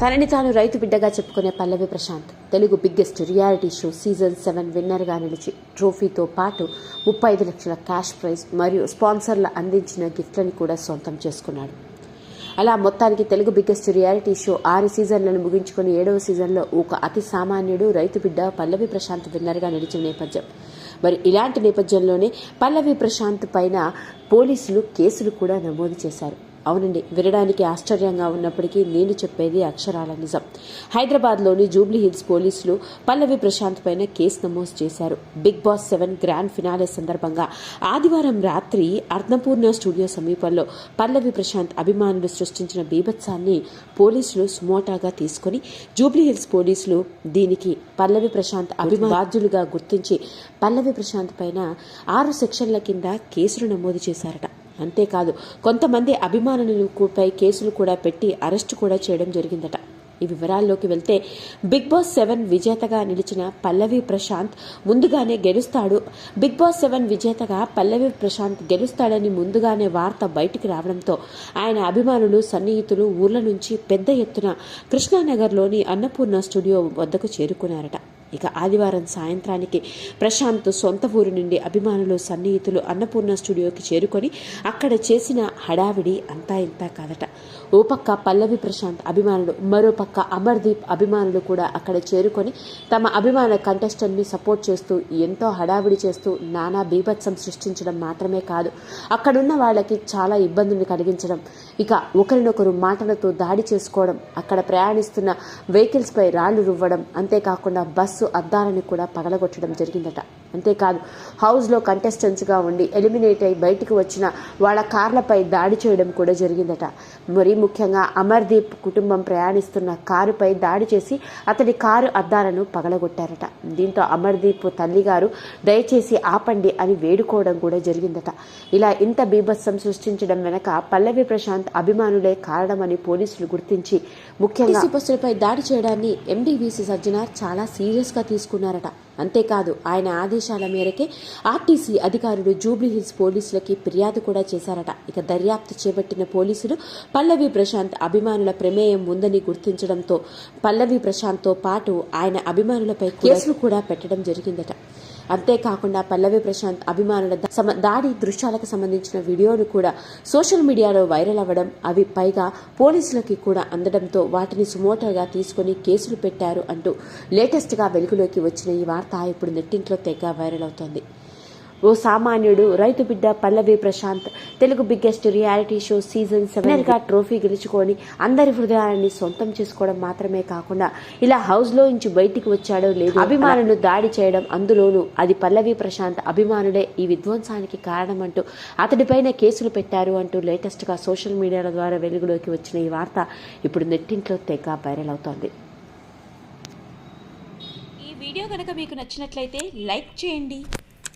తనని తాను రైతు బిడ్డగా చెప్పుకునే Pallavi Prashanth Telugu biggest reality show season seven విన్నర్గా నిలిచి ట్రోఫీతో పాటు ముప్పై ఐదు లక్షల క్యాష్ ప్రైజ్ మరియు స్పాన్సర్లు అందించిన గిఫ్ట్లను కూడా సొంతం చేసుకున్నాడు. అలా మొత్తానికి తెలుగు బిగ్గెస్ట్ రియాలిటీ షో ఆరు సీజన్లను ముగించుకొని ఏడవ సీజన్లో ఒక అతి సామాన్యుడు రైతు బిడ్డ పల్లవి ప్రశాంత్ విన్నర్గా నిలిచిన నేపథ్యం. మరి ఇలాంటి నేపథ్యంలోనే పల్లవి ప్రశాంత్ పైన పోలీసులు కేసులు కూడా నమోదు చేశారు. అవునండి వినడానికి ఆశ్చర్యంగా ఉన్నప్పటికీ నేను చెప్పేది అక్షరాల నిజం. హైదరాబాద్లోని జూబ్లీ హిల్స్ పోలీసులు పల్లవి ప్రశాంత్ పైన కేసు నమోదు చేశారు. Bigg Boss seven grand finale సందర్భంగా ఆదివారం రాత్రి అర్ధపూర్ణ స్టూడియో సమీపంలో పల్లవి ప్రశాంత్ అభిమానులు సృష్టించిన బీభత్సాన్ని పోలీసులు సుమోటాగా తీసుకొని జూబ్లీ హిల్స్ పోలీసులు దీనికి పల్లవి ప్రశాంత్ అభిమా బాధ్యులుగా గుర్తించి పల్లవి ప్రశాంత్ పైన ఆరు సెక్షన్ల కింద కేసులు నమోదు చేశారట. అంతేకాదు కొంతమంది అభిమానులపై కేసులు కూడా పెట్టి అరెస్టు కూడా చేయడం జరిగిందట. ఈ వివరాల్లోకి వెళ్తే బిగ్ బాస్ సెవెన్ విజేతగా నిలిచిన పల్లవి ప్రశాంత్ ముందుగానే గెలుస్తాడు. బిగ్ బాస్ సెవెన్ విజేతగా పల్లవి ప్రశాంత్ గెలుస్తాడని ముందుగానే వార్త బయటికి రావడంతో ఆయన అభిమానులు సన్నిహితులు ఊర్ల నుంచి పెద్ద ఎత్తున కృష్ణానగర్లోని అన్నపూర్ణ స్టూడియో వద్దకు చేరుకున్నారట. ఇక ఆదివారం సాయంత్రానికి ప్రశాంత్ సొంత ఊరు నుండి అభిమానులు సన్నిహితులు అన్నపూర్ణ స్టూడియోకి చేరుకొని అక్కడ చేసిన హడావిడి అంతా ఇంతా కాదట. ఓ పక్క పల్లవి ప్రశాంత్ అభిమానులు మరో పక్క అమర్దీప్ అభిమానులు కూడా అక్కడ చేరుకొని తమ అభిమాన కంటెస్టెంట్ని సపోర్ట్ చేస్తూ ఎంతో హడావిడి చేస్తూ నానా బీభత్సం సృష్టించడం మాత్రమే కాదు అక్కడున్న వాళ్ళకి చాలా ఇబ్బందులు కలిగించడం ఇక ఒకరినొకరు మాటలతో దాడి చేసుకోవడం అక్కడ ప్రయాణిస్తున్న వెహికల్స్పై రాళ్ళు రువ్వడం అంతేకాకుండా బస్సు అద్దాలను కూడా పగలగొట్టడం జరిగిందట. అంతేకాదు హౌస్లో కంటెస్టెంట్స్గా ఉండి ఎలిమినేట్ అయి బయటకు వచ్చిన వాళ్ళ కార్లపై దాడి చేయడం కూడా జరిగిందట. మరీ ముఖ్యంగా అమర్దీప్ కుటుంబం ప్రయాణిస్తున్న కారుపై దాడి చేసి అతడి కారు అద్దాలను పగలగొట్టారట. దీంతో అమర్దీప్ తల్లిగారు దయచేసి ఆపండి అని వేడుకోవడం కూడా జరిగిందట. ఇలా ఇంత బీభత్సం సృష్టించడం వెనక పల్లవి ప్రశాంత్ అభిమానులే కారణమని పోలీసులు గుర్తించి ముఖ్యంగా బస్సులపై దాడి చేయడాన్ని ఎండీవీసీ సజ్జనార్ చాలా సీరియస్గా తీసుకున్నారట. అంతేకాదు ఆయన ఆదేశాల మేరకే ఆర్టీసీ అధికారులు జూబ్లీహిల్స్ పోలీసులకి ఫిర్యాదు కూడా చేశారట. ఇక దర్యాప్తు చేపట్టిన పోలీసులు పల్లవి ప్రశాంత్ అభిమానుల ప్రమేయం ఉందని గుర్తించడంతో పల్లవి ప్రశాంత్తో పాటు ఆయన అభిమానులపై కేసులు కూడా పెట్టడం జరిగిందట. అంతేకాకుండా పల్లవి ప్రశాంత్ అభిమానుల దాడి దృశ్యాలకు సంబంధించిన వీడియోలు కూడా సోషల్ మీడియాలో వైరల్ అవ్వడం అవి పైగా పోలీసులకి కూడా అందడంతో వాటిని సుమోటోగా తీసుకొని కేసులు పెట్టారు అంటూ లేటెస్ట్గా వెలుగులోకి వచ్చిన ఈ వార్త ఇప్పుడు నెట్టింట్లో తెగ వైరల్ అవుతోంది. ఓ సామాన్యుడు రైతు బిడ్డ Pallavi Prashanth Telugu biggest reality show season సెవెన్గా trophy గెలుచుకొని అందరి హృదయాలని సొంతం చేసుకోవడం మాత్రమే కాకుండా ఇలా హౌస్లో నుంచి బయటికి వచ్చాడో లేదు అభిమానులు దాడి చేయడం అందులోనూ అది పల్లవి ప్రశాంత్ అభిమానులే ఈ విధ్వంసానికి కారణమంటూ అతడిపైన కేసులు పెట్టారు అంటూ లేటెస్ట్గా సోషల్ మీడియాల ద్వారా వెలుగులోకి వచ్చిన ఈ వార్త ఇప్పుడు నెట్టింట్లో తెగ వైరల్ అవుతోంది. ఈ వీడియో కనుక మీకు నచ్చినట్లయితే లైక్ చేయండి.